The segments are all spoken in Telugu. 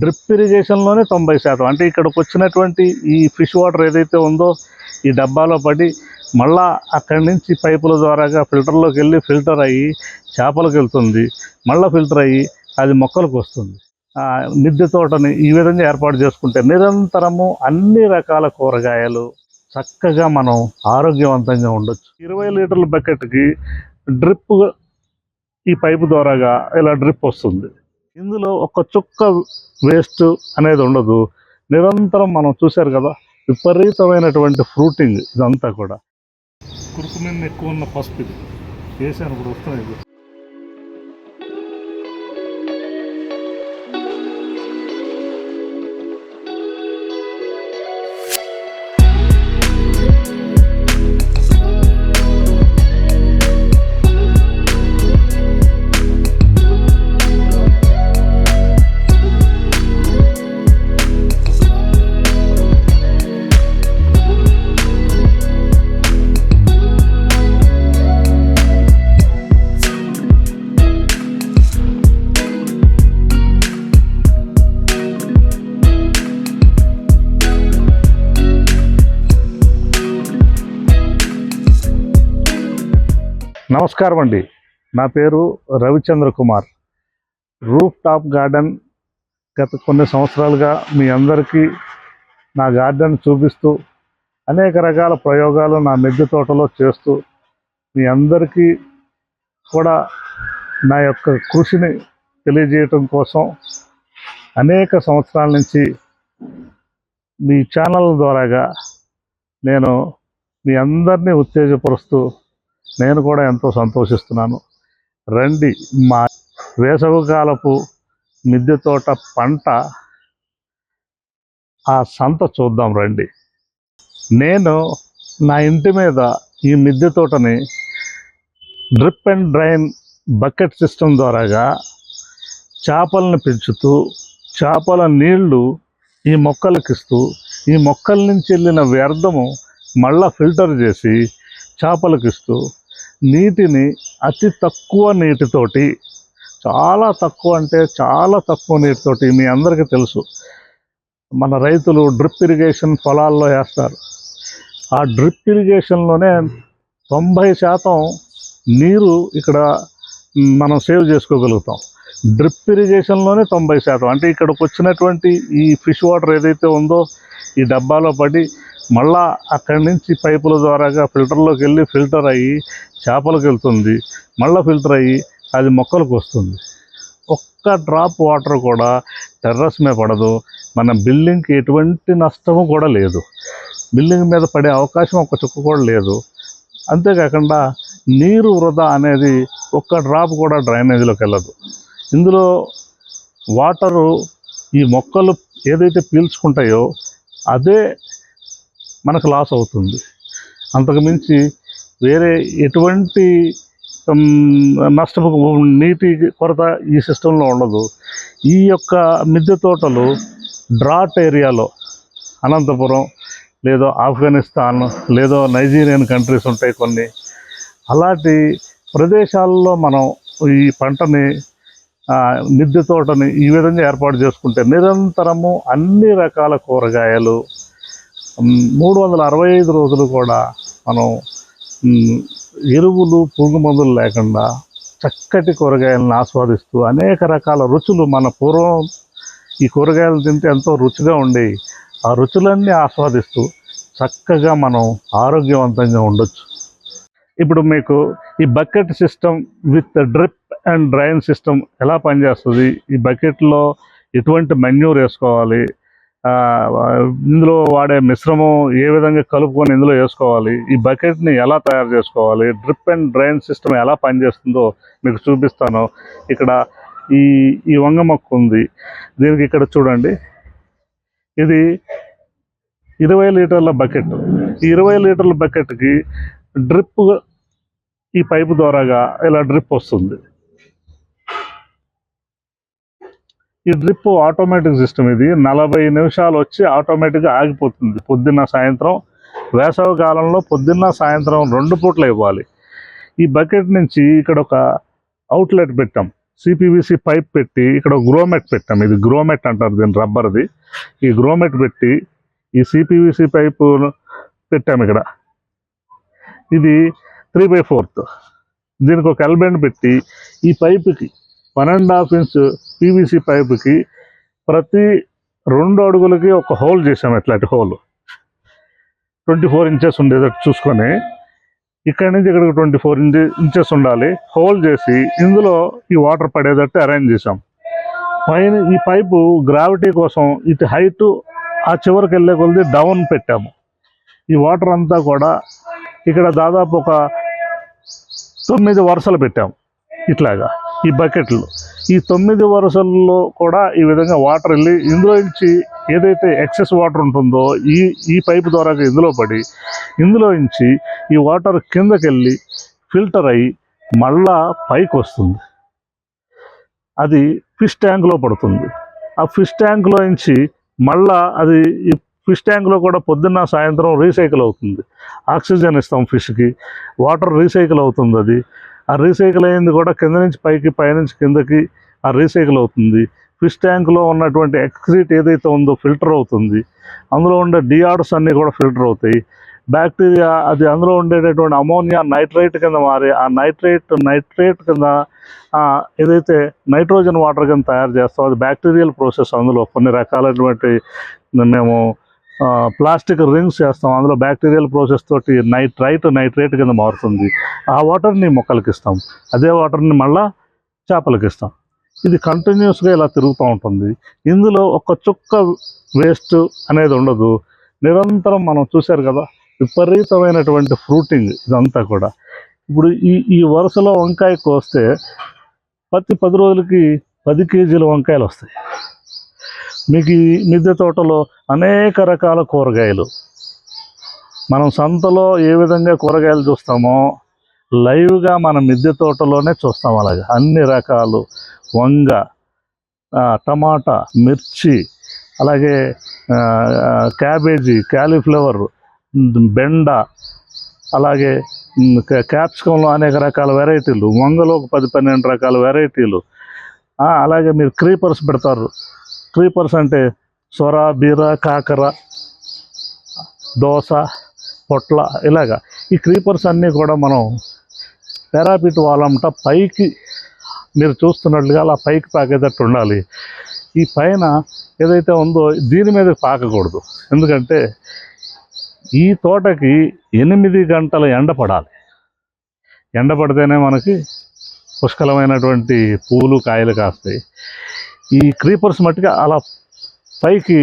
డ్రిప్ ఇరిగేషన్లోనే తొంభై శాతం. అంటే ఇక్కడికి వచ్చినటువంటి ఈ ఫిష్ వాటర్ ఏదైతే ఉందో ఈ డబ్బాలో పడి మళ్ళా అక్కడి నుంచి పైపుల ద్వారాగా ఫిల్టర్లోకి వెళ్ళి ఫిల్టర్ అయ్యి చేపలకు వెళ్తుంది. మళ్ళీ ఫిల్టర్ అయ్యి అది మొక్కలకు వస్తుంది. మిద్దె తోటని ఈ విధంగా ఏర్పాటు చేసుకుంటే నిరంతరము అన్ని రకాల కూరగాయలు చక్కగా మనం ఆరోగ్యవంతంగా ఉండొచ్చు. ఇరవై లీటర్ల బకెట్కి డ్రిప్ ఈ పైపు ద్వారాగా ఇలా డ్రిప్ వస్తుంది. ఇందులో ఒక చుక్క వేస్ట్ అనేది ఉండదు. నిరంతరం మనం చూశారు కదా విపరీతమైనటువంటి ఫ్రూటింగ్ ఇదంతా కూడా. కురుకుమిన్ ఎక్కువ ఉన్న పసుపు ఇది. వేసాను ఇప్పుడు వస్తుంది నమస్కారం అండి. నా పేరు Ravichandra Kumar. Roof top garden గత కొన్ని సంవత్సరాలుగా మీ అందరికీ నా గార్డెన్ చూపిస్తూ అనేక రకాల ప్రయోగాలు నా మిద్దె తోటలో చేస్తూ మీ అందరికీ కూడా నా యొక్క కృషిని తెలియజేయటం కోసం అనేక సంవత్సరాల నుంచి మీ ఛానల్ ద్వారాగా నేను మీ అందరినీ ఉత్తేజపరుస్తూ నేను కూడా ఎంతో సంతోషిస్తున్నాను. రండి మా వేసవికాలపు మిద్దె తోట పంట ఆ సంత చూద్దాం రండి. నేను నా ఇంటి మీద ఈ మిద్దె తోటని drip and drain bucket system ద్వారాగా చేపలను పెంచుతూ చేపల నీళ్ళు ఈ మొక్కలకి ఇస్తూ ఈ మొక్కల నుంచి వెళ్ళిన వ్యర్థము మళ్ళా ఫిల్టర్ చేసి చేపలకిస్తూ నీటిని అతి తక్కువ నీటితోటి చాలా తక్కువ అంటే చాలా తక్కువ నీటితోటి మీ అందరికీ తెలుసు. మన రైతులు డ్రిప్ ఇరిగేషన్ పొలాల్లో వేస్తారు. ఆ డ్రిప్ ఇరిగేషన్లోనే తొంభై శాతం నీరు ఇక్కడ మనం సేవ్ చేసుకోగలుగుతాం. డ్రిప్ ఇరిగేషన్లోనే తొంభై శాతం. అంటే ఇక్కడికి వచ్చినటువంటి ఈ ఫిష్ వాటర్ ఏదైతే ఉందో ఈ డబ్బాలో పడి మళ్ళా అక్కడి నుంచి పైపుల ద్వారాగా ఫిల్టర్లోకి వెళ్ళి ఫిల్టర్ అయ్యి చేపలకు వెళ్తుంది. మళ్ళీ ఫిల్టర్ అయ్యి అది మొక్కలకు వస్తుంది. ఒక్క డ్రాప్ వాటర్ కూడా టెర్రస్ మీద పడదు. మన బిల్డింగ్కి ఎటువంటి నష్టము కూడా లేదు. బిల్డింగ్ మీద పడే అవకాశం ఒక్క చుక్క కూడా లేదు. అంతేకాకుండా నీరు వృధా అనేది ఒక్క డ్రాప్ కూడా డ్రైనేజీలోకి వెళ్ళదు. ఇందులో వాటరు ఈ మొక్కలు ఏదైతే పీల్చుకుంటాయో అదే మనకు లాస్ అవుతుంది. అంతకుమించి వేరే ఎటువంటి నష్టపు నీటి కొరత ఈ సిస్టంలో ఉండదు. ఈ యొక్క మిద్దె తోటలు డ్రాట్ ఏరియాలో అనంతపురం లేదో ఆఫ్ఘనిస్తాన్ లేదో నైజీరియన్ కంట్రీస్ ఉంటాయి కొన్ని. అలాంటి ప్రదేశాల్లో మనం ఈ పంటని మిద్దె తోటని ఈ విధంగా ఏర్పాటు చేసుకుంటే నిరంతరము అన్ని రకాల కూరగాయలు మూడు వందల అరవై ఐదు రోజులు కూడా మనం ఎరువులు పురుగు మందులు లేకుండా చక్కటి కూరగాయలను ఆస్వాదిస్తూ అనేక రకాల రుచులు మన పూర్వం ఈ కూరగాయలు తింటే ఎంతో రుచిగా ఉండేవి. ఆ రుచులన్నీ ఆస్వాదిస్తూ చక్కగా మనం ఆరోగ్యవంతంగా ఉండొచ్చు. ఇప్పుడు మీకు ఈ bucket system with drip and drain system ఎలా పనిచేస్తుంది? ఈ బకెట్లో ఎటువంటి మెన్యూర్ వేసుకోవాలి? ఇందులో వాడే మిశ్రమం ఏ విధంగా కలుపుకొని ఇందులో వేసుకోవాలి? ఈ బకెట్ని ఎలా తయారు చేసుకోవాలి? డ్రిప్ అండ్ డ్రైన్ సిస్టమ్ ఎలా పనిచేస్తుందో మీకు చూపిస్తాను. ఇక్కడ ఈ ఈ వంగ మొక్క ఉంది. దీనికి ఇక్కడ చూడండి. ఇది ఇరవై లీటర్ల బకెట్. ఈ ఇరవై లీటర్ల బకెట్కి డ్రిప్ ఈ పైపు ద్వారాగా ఇలా డ్రిప్ వస్తుంది. ఈ డ్రిప్ ఆటోమేటిక్ సిస్టమ్ ఇది. నలభై నిమిషాలు వచ్చి ఆటోమేటిక్గా ఆగిపోతుంది. పొద్దున్న సాయంత్రం వేసవి కాలంలో పొద్దున్న సాయంత్రం రెండు పూట్లు ఇవ్వాలి. ఈ బకెట్ నుంచి ఇక్కడ ఒక అవుట్లెట్ పెట్టాం. సిపివిసి పైప్ పెట్టి ఇక్కడ గ్రోమెట్ పెట్టాం. ఇది గ్రోమెట్ అంటారు దీని రబ్బర్ది. ఈ గ్రోమెట్ పెట్టి ఈ సిపివిసి పైపు పెట్టాము ఇక్కడ. ఇది త్రీ బై ఫోర్త్ దీనికి ఒక ఎల్బెండ్ పెట్టి ఈ పైపుకి one and half inch PVC పైపుకి ప్రతి రెండు అడుగులకి ఒక హోల్ చేసాము ఇట్లాంటి హోల్. ట్వంటీ ఫోర్ ఇంచెస్ ఉండేటట్టు చూసుకొని. ఇక్కడ నుంచి ఇక్కడికి ట్వంటీ ఫోర్ ఇంచెస్ ఉండాలి. హోల్ చేసి ఇందులో ఈ వాటర్ పడేటట్టు అరేంజ్ చేసాం పైన ఈ పైపు గ్రావిటీ కోసం ఇటు హైట్ ఆ చివరికి వెళ్ళే కొద్ది డౌన్ పెట్టాము. ఈ వాటర్ అంతా కూడా ఇక్కడ దాదాపు ఒక తొమ్మిది వరుసలు పెట్టాము ఇట్లాగా ఈ బకెట్లు. ఈ తొమ్మిది వరుసల్లో కూడా ఈ విధంగా వాటర్ వెళ్ళి ఇందులో నుంచి ఏదైతే ఎక్సెస్ వాటర్ ఉంటుందో ఈ ఈ పైపు ద్వారా ఇందులో పడి ఇందులో నుంచి ఈ వాటర్ కిందకి వెళ్ళి ఫిల్టర్ అయ్యి మళ్ళా పైకి వస్తుంది. అది ఫిష్ ట్యాంక్లో పడుతుంది. ఆ ఫిష్ ట్యాంక్లో నుంచి మళ్ళా అది ఈ ఫిష్ ట్యాంక్లో కూడా పొద్దున్న సాయంత్రం రీసైకిల్ అవుతుంది. ఆక్సిజన్ ఇస్తాం ఫిష్కి వాటర్ రీసైకిల్ అవుతుంది అది. ఆ రీసైకిల్ అయింది కూడా కింద నుంచి పైకి పైనుంచి కిందకి ఆ రీసైకిల్ అవుతుంది. ఫిష్ ట్యాంక్లో ఉన్నటువంటి ఎక్స్క్రీట్ ఏదైతే ఉందో ఫిల్టర్ అవుతుంది. అందులో ఉండే డిఆర్డ్స్ అన్నీ కూడా ఫిల్టర్ అవుతాయి. బ్యాక్టీరియా అది అందులో ఉండేటటువంటి అమోనియా నైట్రేట్ కింద మారి ఆ నైట్రేట్ నైట్రేట్ కింద ఏదైతే నైట్రోజన్ వాటర్ కింద తయారు చేస్తాం అది బ్యాక్టీరియల్ ప్రాసెస్ అందులో. కొన్ని రకాలైనటువంటి మేము ప్లాస్టిక్ రింగ్స్ చేస్తాం అందులో బ్యాక్టీరియల్ ప్రాసెస్ తోటి నైట్రైట్ నైట్రేట్ కింద మారుతుంది. ఆ వాటర్ని మొక్కలకి ఇస్తాం. అదే వాటర్ని మళ్ళీ చేపలకి ఇస్తాం. ఇది కంటిన్యూస్గా ఇలా తిరుగుతూ ఉంటుంది. ఇందులో ఒక చుక్క వేస్ట్ అనేది ఉండదు. నిరంతరం మనం చూశారు కదా విపరీతమైనటువంటి ఫ్రూటింగ్ ఇదంతా కూడా. ఇప్పుడు ఈ ఈ వరుసలో వంకాయ కోస్తే ప్రతి పది రోజులకి పది కేజీల వంకాయలు వస్తాయి. మీకు ఈ మిద్దె తోటలో అనేక రకాల కూరగాయలు. మనం సంతలో ఏ విధంగా కూరగాయలు చూస్తామో లైవ్గా మన మిద్దె తోటలోనే చూస్తాం అలాగే. అన్ని రకాలు. వంగ టమాటా మిర్చి అలాగే క్యాబేజీ క్యాలీఫ్లవర్ బెండ అలాగే క్యాప్సికంలో అనేక రకాల వెరైటీలు. వంగలో ఒక పది పన్నెండు రకాల వెరైటీలు. అలాగే మీరు క్రీపర్స్ పెడతారు. క్రీపర్స్ అంటే సొర బీర కాకర దోస పొట్ల ఇలాగా. ఈ క్రీపర్స్ అన్నీ కూడా మనం పెరాపిట్ వాళ్ళంట పైకి మీరు చూస్తున్నట్లుగా అలా పైకి పాకేటట్టు ఉండాలి. ఈ పైన ఏదైతే ఉందో దీని మీద పాకకూడదు. ఎందుకంటే ఈ తోటకి ఎనిమిది గంటల ఎండ పడాలి. ఎండ పడితేనే మనకి పుష్కలమైనటువంటి పూలు కాయలు కాస్తాయి. ఈ క్రీపర్స్ మట్టుగా అలా పైకి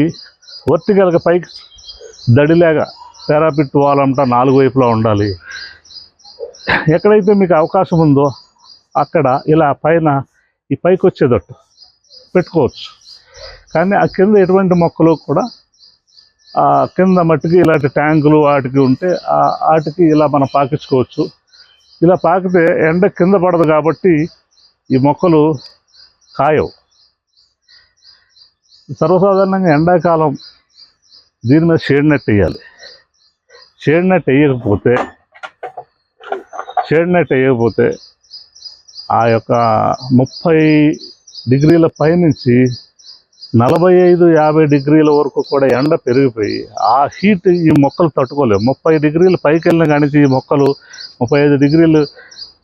వర్టికల్గా పైకి దడిలాగా పారాపిట్ వాళ్ళంట నాలుగు వైపులా ఉండాలి. ఎక్కడైతే మీకు అవకాశం ఉందో అక్కడ ఇలా పైన ఈ పైకి వచ్చేటట్టు పెట్టుకోవచ్చు. కానీ ఆ కింద ఎటువంటి మొక్కలు కూడా ఆ కింద మట్టికి ఇలాంటి ట్యాంకులు వాటికి ఉంటే ఆ వాటికి ఇలా మనం పాకించుకోవచ్చు. ఇలా పాకితే ఎండ కింద పడదు కాబట్టి ఈ మొక్కలు కాయవు. సర్వసాధారణంగా ఎండాకాలం దీని మీద షేడ్ నెట్ వేయాలి. షేడ్ నెట్ వేయకపోతే షేడ్ నెట్ వేయకపోతే ఆ యొక్క ముప్పై డిగ్రీల పైనుంచి నలభై ఐదు యాభై డిగ్రీల వరకు కూడా ఎండ పెరిగిపోయి ఆ హీట్ ఈ మొక్కలు తట్టుకోలేవు. ముప్పై డిగ్రీలు పైకి వెళ్ళిన కానించి ఈ మొక్కలు ముప్పై ఐదు డిగ్రీలు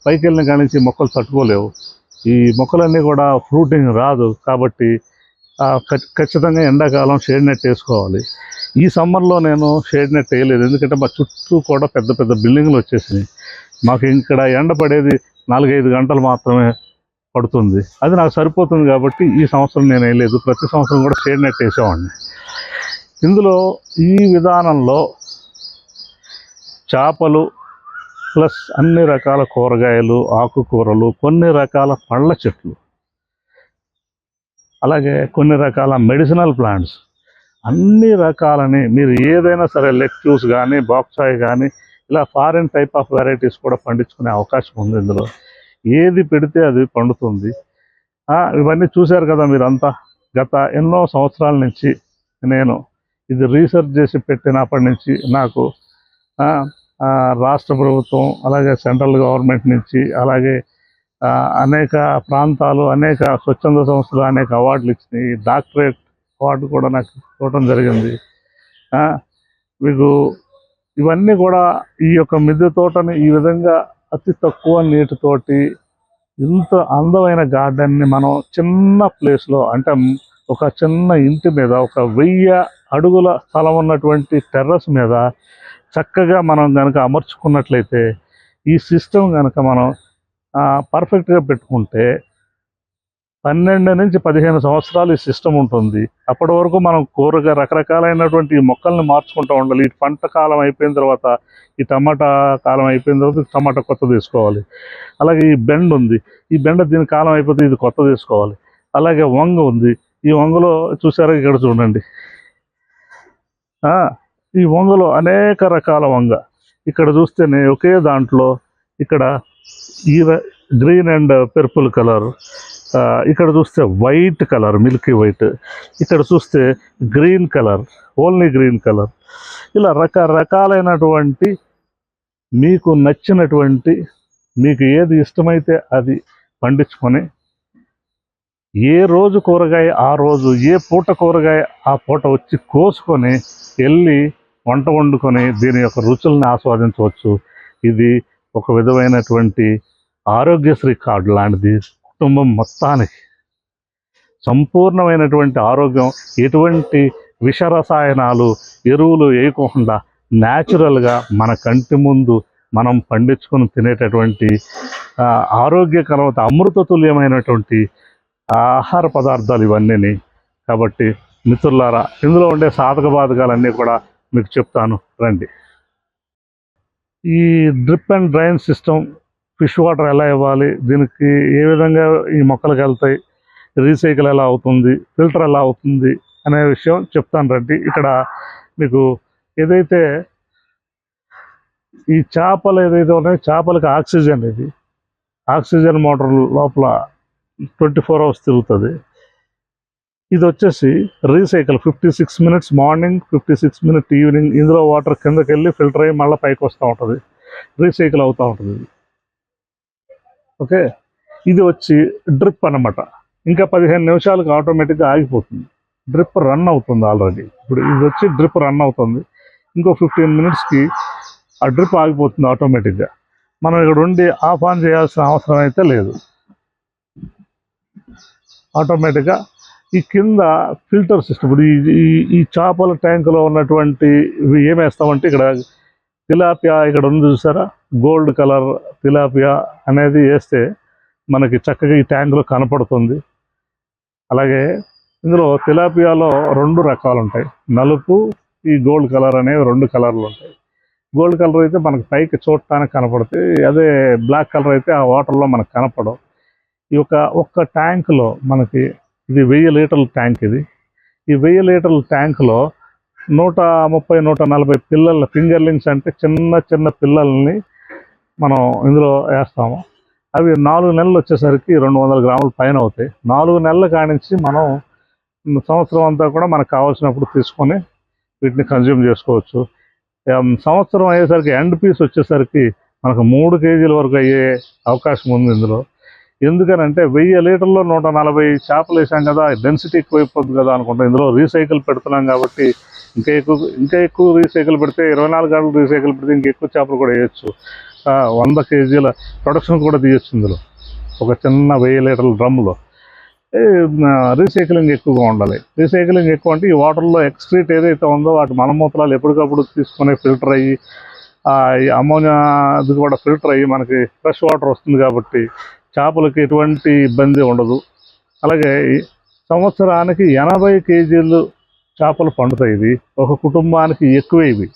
పైకి వెళ్ళిన కానించి ఈ మొక్కలు తట్టుకోలేవు. ఈ మొక్కలన్నీ కూడా ఫ్రూటింగ్ రాదు కాబట్టి ఖచ్చితంగా ఎండాకాలం షేడ్ నెట్ వేసుకోవాలి. ఈ సమ్మర్లో నేను షేడ్ నెట్ వేయలేదు. ఎందుకంటే మా చుట్టూ కూడా పెద్ద పెద్ద బిల్డింగ్లు వచ్చేసినాయి. మాకు ఇక్కడ ఎండ పడేది నాలుగైదు గంటలు మాత్రమే పడుతుంది. అది నాకు సరిపోతుంది కాబట్టి ఈ సంవత్సరం నేను వేయలేదు. ప్రతి సంవత్సరం కూడా షేడ్ నెట్ వేసేవాడిని. ఇందులో ఈ విధానంలో చేపలు ప్లస్ అన్ని రకాల కూరగాయలు ఆకుకూరలు కొన్ని రకాల పళ్ళ చెట్లు అలాగే కొన్ని రకాల మెడిసినల్ ప్లాంట్స్. అన్ని రకాలని మీరు ఏదైనా సరే లెక్చూస్ కానీ బాక్సాయ్ కానీ ఇలా ఫారిన్ టైప్ ఆఫ్ వెరైటీస్ కూడా పండించుకునే అవకాశం ఉంది ఇందులో. ఏది పెడితే అది పండుతుంది. ఇవన్నీ చూశారు కదా మీరంతా. గత ఎన్నో సంవత్సరాల నుంచి నేను ఇది రీసెర్చ్ చేసి పెట్టినప్పటి నుంచి నాకు రాష్ట్ర ప్రభుత్వం అలాగే సెంట్రల్ గవర్నమెంట్ నుంచి అలాగే అనేక ప్రాంతాలు అనేక స్వచ్ఛంద సంస్థలు అనేక అవార్డులు ఇచ్చినాయి. డాక్టరేట్ అవార్డు కూడా నాకు ఇవ్వడం జరిగింది. మీకు ఇవన్నీ కూడా ఈ యొక్క మిద్దె తోటని ఈ విధంగా అతి తక్కువ నీటితోటి ఇంత అందమైన గార్డెన్ని మనం చిన్న ప్లేస్లో అంటే ఒక చిన్న ఇంటి మీద ఒక వెయ్యి అడుగుల స్థలం ఉన్నటువంటి టెర్రస్ మీద చక్కగా మనం కనుక అమర్చుకున్నట్లయితే ఈ సిస్టమ్ కనుక మనం పర్ఫెక్ట్గా పెట్టుకుంటే పన్నెండు నుంచి పదిహేను సంవత్సరాలు ఈ సిస్టమ్ ఉంటుంది. అప్పటి వరకు మనం కూరగా రకరకాలైనటువంటి మొక్కల్ని మార్చుకుంటూ ఉండాలి. ఈ పంట కాలం అయిపోయిన తర్వాత ఈ టమాటా కాలం అయిపోయిన తర్వాత టమాటా కొత్త తీసుకోవాలి. అలాగే ఈ బెండ్ ఉంది. ఈ బెండ దీని కాలం అయిపోతే ఇది కొత్త తీసుకోవాలి. అలాగే వంగ ఉంది. ఈ వంగలో చూసారా ఇక్కడ చూడండి. ఈ వంగలో అనేక రకాల వంగ. ఇక్కడ చూస్తేనే ఒకే దాంట్లో ఇక్కడ ఈ గ్రీన్ అండ్ పర్పుల్ కలర్. ఇక్కడ చూస్తే వైట్ కలర్ మిల్కీ వైట్. ఇక్కడ చూస్తే green colour only green colour. ఇలా రకరకాలైనటువంటి మీకు నచ్చినటువంటి మీకు ఏది ఇష్టమైతే అది పండించుకొని ఏ రోజు కూరగాయ ఆ రోజు ఏ పూట కూరగాయ ఆ పూట వచ్చి కోసుకొని వెళ్ళి వంట వండుకొని దీని యొక్క రుచుల్ని ఆస్వాదించవచ్చు. ఇది ఒక విధమైనటువంటి ఆరోగ్యశ్రీ కార్డు లాంటిది కుటుంబం మొత్తానికి. సంపూర్ణమైనటువంటి ఆరోగ్యం ఎటువంటి విష రసాయనాలు ఎరువులు వేయకుండా న్యాచురల్గా మన కంటి ముందు మనం పండించుకొని తినేటటువంటి ఆరోగ్యకరమైన అమృతతుల్యమైనటువంటి ఆహార పదార్థాలు ఇవన్నీ కాబట్టి మిత్రులారా ఇందులో ఉండే సాధక బాధకాలన్నీ కూడా మీకు చెప్తాను. రండి. ఈ drip and drain system fish water ఎలా ఇవ్వాలి? దీనికి ఏ విధంగా ఈ మొక్కలకు వెళ్తాయి? రీసైకిల్ ఎలా అవుతుంది? ఫిల్టర్ ఎలా అవుతుంది? అనే విషయం చెప్తాను రండి. ఇక్కడ మీకు ఏదైతే ఈ చేపలు ఏదైతే ఉన్నాయో చేపలకి ఆక్సిజన్ ఇది. ఆక్సిజన్ మోటార్ లోపల ట్వంటీ ఫోర్ అవర్స్ తిరుగుతుంది. ఇది వచ్చేసి recycle fifty six minutes morning fifty six minute evening ఇందులో వాటర్ కిందకి వెళ్ళి ఫిల్టర్ అయ్యి మళ్ళీ పైకి వస్తూ ఉంటుంది. రీసైకిల్ అవుతూ ఉంటుంది ఓకే? ఇది వచ్చి డ్రిప్ అన్నమాట. ఇంకా పదిహేను నిమిషాలకు ఆటోమేటిక్గా ఆగిపోతుంది. డ్రిప్ రన్ అవుతుంది ఆల్రెడీ. ఇప్పుడు ఇది వచ్చి డ్రిప్ రన్ అవుతుంది. ఇంకో ఫిఫ్టీన్ మినిట్స్కి ఆ డ్రిప్ ఆగిపోతుంది ఆటోమేటిక్గా. మనం ఇక్కడ ఉండి ఆఫ్ ఆన్ చేయాల్సిన అవసరం అయితే లేదు. ఆటోమేటిక్గా ఈ కింద ఫిల్టర్ సిస్టమ్. ఇప్పుడు ఈ ఈ- చేపల ట్యాంకులో ఉన్నటువంటి ఇవి ఏమేస్తామంటే ఇక్కడ తిలాపియా ఇక్కడ ఉంది చూసారా? గోల్డ్ కలర్ తిలాపియా అనేది వేస్తే మనకి చక్కగా ఈ ట్యాంకులో కనపడుతుంది. అలాగే ఇందులో తిలాపియాలో రెండు రకాలు ఉంటాయి. నలుపు ఈ గోల్డ్ కలర్ అనేవి రెండు కలర్లు ఉంటాయి. గోల్డ్ కలర్ అయితే మనకి పైకి చూడటానికి కనపడతాయి. అదే బ్లాక్ కలర్ అయితే ఆ వాటర్లో మనకు కనపడవు. ఈ యొక్క ఒక్క ట్యాంకులో మనకి ఇది వెయ్యి లీటర్ల ట్యాంక్ ఇది. ఈ వెయ్యి లీటర్ల ట్యాంక్లో నూట ముప్పై నూట నలభై పిల్లల ఫింగర్లింగ్స్ అంటే చిన్న చిన్న పిల్లల్ని మనం ఇందులో వేస్తాము. అవి నాలుగు నెలలు వచ్చేసరికి రెండు వందల గ్రాముల పైన అవుతాయి. నాలుగు నెలల కానించి మనం సంవత్సరం అంతా కూడా మనకు కావాల్సినప్పుడు తీసుకొని వీటిని కన్జ్యూమ్ చేసుకోవచ్చు. సంవత్సరం అయ్యేసరికి ఎండ్ పీస్ వచ్చేసరికి మనకు మూడు కేజీల వరకు అయ్యే అవకాశం ఉంది ఇందులో. ఎందుకనంటే వెయ్యి లీటర్లో నూట నలభై చేపలు వేసాం కదా డెన్సిటీ ఎక్కువైపోతుంది కదా అనుకుంటాం. ఇందులో రీసైకిల్ పెడుతున్నాం కాబట్టి ఇంకా ఎక్కువ ఇంకా ఎక్కువ రీసైకిల్ పెడితే ఇరవై నాలుగు గంటలు రీసైకిల్ పెడితే ఇంకా ఎక్కువ చేపలు కూడా వేయచ్చు. వంద కేజీల ప్రొడక్షన్ కూడా తీయచ్చు ఇందులో. ఒక చిన్న వెయ్యి లీటర్ల డ్రమ్లో రీసైక్లింగ్ ఎక్కువగా ఉండాలి. రీసైక్లింగ్ ఎక్కువ అంటే ఈ వాటర్లో ఎక్స్క్రీట్ ఏదైతే ఉందో వాటి మలమూత్రాలు ఎప్పటికప్పుడు తీసుకొని ఫిల్టర్ అయ్యి అమ్మోనియా అది కూడా ఫిల్టర్ అయ్యి మనకి ఫ్రెష్ వాటర్ వస్తుంది కాబట్టి చేపలకి ఎటువంటి ఇబ్బంది ఉండదు. అలాగే ఈ సంవత్సరానికి ఎనభై కేజీలు చేపలు పండుతాయి ఇది ఒక కుటుంబానికి ఎక్కువే ఇవి.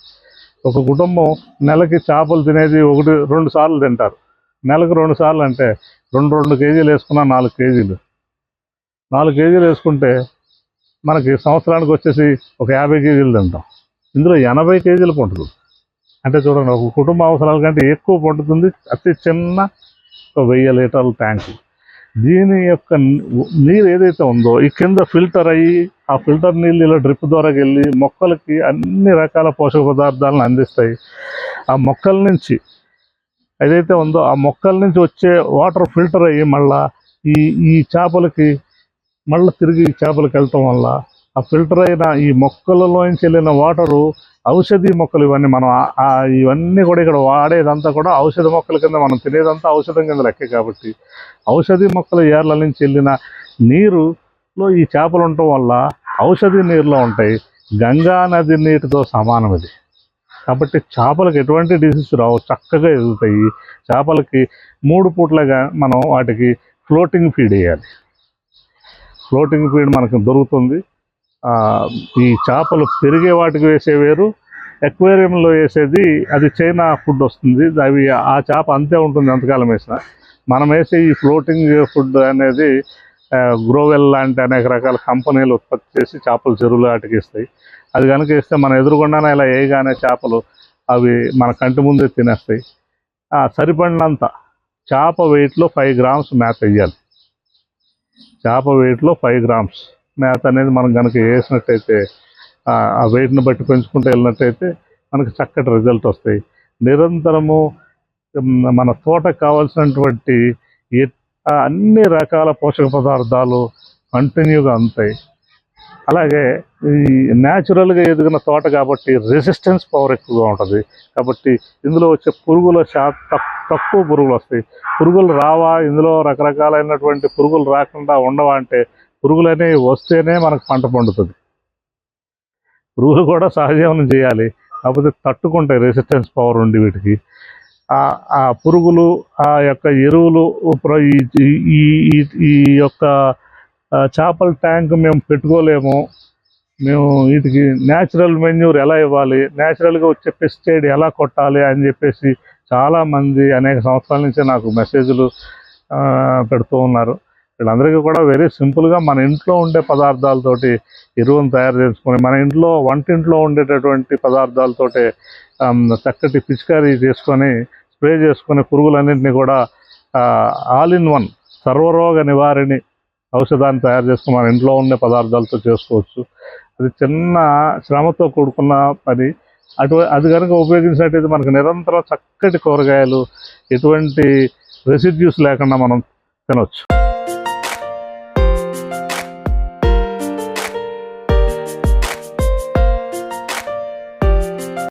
ఒక కుటుంబం నెలకి చేపలు తినేది ఒకటి రెండు సార్లు తింటారు. నెలకు రెండు సార్లు అంటే రెండు రెండు కేజీలు వేసుకున్నా నాలుగు కేజీలు. నాలుగు కేజీలు వేసుకుంటే మనకి సంవత్సరానికి వచ్చేసి ఒక యాభై కేజీలు తింటాం. ఇందులో ఎనభై కేజీలు పండుతుంది. అంటే చూడండి ఒక కుటుంబ అవసరాల కంటే ఎక్కువ పండుతుంది. అతి చిన్న ఒక వెయ్యి లీటర్ల ట్యాంక్. దీని యొక్క నీరు ఏదైతే ఉందో ఈ కింద ఫిల్టర్ అయ్యి ఆ ఫిల్టర్ నీళ్ళు ఇలా డ్రిప్ ద్వారా వెళ్ళి మొక్కలకి అన్ని రకాల పోషక పదార్థాలను అందిస్తాయి. ఆ మొక్కల నుంచి ఏదైతే ఉందో ఆ మొక్కల నుంచి వచ్చే వాటర్ ఫిల్టర్ అయ్యి మళ్ళా ఈ ఈ చేపలకి మళ్ళీ తిరిగి చేపలకు చేపలకి వెళ్ళటం వల్ల ఆ ఫిల్టర్ అయిన ఈ మొక్కలలోంచి వెళ్ళిన వాటరు ఔషధి మొక్కలు ఇవన్నీ మనం ఇవన్నీ కూడా ఇక్కడ వాడేదంతా కూడా ఔషధ మొక్కల కింద మనం తినేదంతా ఔషధం కింద లెక్కే కాబట్టి ఔషధి మొక్కల ఏర్ల నుంచి వెళ్ళిన నీరులో ఈ చేపలు ఉండటం వల్ల ఔషధి నీరులో ఉంటాయి. గంగా నది నీటితో సమానం ఇది కాబట్టి చేపలకు ఎటువంటి డిసీజ్ రావు చక్కగా ఎదుగుతాయి. చేపలకి మూడు పూట్లగా మనం వాటికి ఫ్లోటింగ్ ఫీడ్ వేయాలి. ఫ్లోటింగ్ ఫీడ్ మనకు దొరుకుతుంది. ఈ చేపలు పెరిగే వాటికి వేసే వేరు ఎక్వేరియంలో వేసేది అది చైనా ఫుడ్ వస్తుంది. అవి ఆ చేప అంతే ఉంటుంది ఎంతకాలం వేసినా. మనం వేసే ఈ ఫ్లోటింగ్ ఫుడ్ అనేది గ్రోవెల్ లాంటి అనేక రకాల కంపెనీలు ఉత్పత్తి చేసి చేపలు చెరువులు వాటికి ఇస్తాయి అది కనుక ఇస్తే మన ఎదురుగుండానే ఇలా వేయగానే చేపలు అవి మన కంటి ముందే తినేస్తాయి. సరిపడినంత చేప వెయిట్లో ఫైవ్ గ్రామ్స్ మ్యాప్ వేయాలి. చేప వెయిట్లో ఫైవ్ గ్రామ్స్ మేత అనేది మనం కనుక వేసినట్టయితే ఆ వెయిట్ని బట్టి పెంచుకుంటూ వెళ్ళినట్టయితే మనకు చక్కటి రిజల్ట్ వస్తాయి. నిరంతరము మన తోటకు కావాల్సినటువంటి అన్ని రకాల పోషక పదార్థాలు కంటిన్యూగా అందుతాయి. అలాగే ఈ న్యాచురల్గా ఎదిగిన తోట కాబట్టి రెసిస్టెన్స్ పవర్ ఎక్కువగా ఉంటుంది. కాబట్టి ఇందులో వచ్చే పురుగుల శా తక్కువ పురుగులు వస్తాయి. పురుగులు రావా ఇందులో రకరకాలైనటువంటి పురుగులు రాకుండా ఉండవా అంటే పురుగులు అనేవి వస్తేనే మనకు పంట పండుతుంది. పురుగులు కూడా సహజీవనం చేయాలి. కాకపోతే తట్టుకుంటాయి రెసిస్టెన్స్ పవర్ ఉండి వీటికి. ఆ- పురుగులు ఆ యొక్క ఎరువులు ఈ ఈ- ఈ- యొక్క చేపల ట్యాంక్ మేము పెట్టుకోలేము. మేము వీటికి న్యాచురల్ మెన్యూర్ ఎలా ఇవ్వాలి? న్యాచురల్గా వచ్చే పెస్టిసైడ్ ఎలా కొట్టాలి అని చెప్పేసి చాలామంది అనేక సంవత్సరాల నుంచి నాకు మెసేజ్లు పెడుతూ ఉన్నారు. వీళ్ళందరికీ కూడా వెరీ సింపుల్గా మన ఇంట్లో ఉండే పదార్థాలతోటి ఎరువును తయారు చేసుకొని మన ఇంట్లో వంటింట్లో ఉండేటటువంటి పదార్థాలతోటి చక్కటి పిచికారీ చేసుకొని స్ప్రే చేసుకొని పురుగులన్నింటినీ కూడా ఆల్ ఇన్ వన్ సర్వరోగ నివారిణి ఔషధాన్ని తయారు చేసుకుని మన ఇంట్లో ఉండే పదార్థాలతో చేసుకోవచ్చు. అది చిన్న శ్రమతో కూడుకున్న పని అటు అది కనుక ఉపయోగించినట్టయితే మనకు నిరంతరం చక్కటి కూరగాయలు ఎటువంటి రెసిడ్యూస్ లేకుండా మనం తినవచ్చు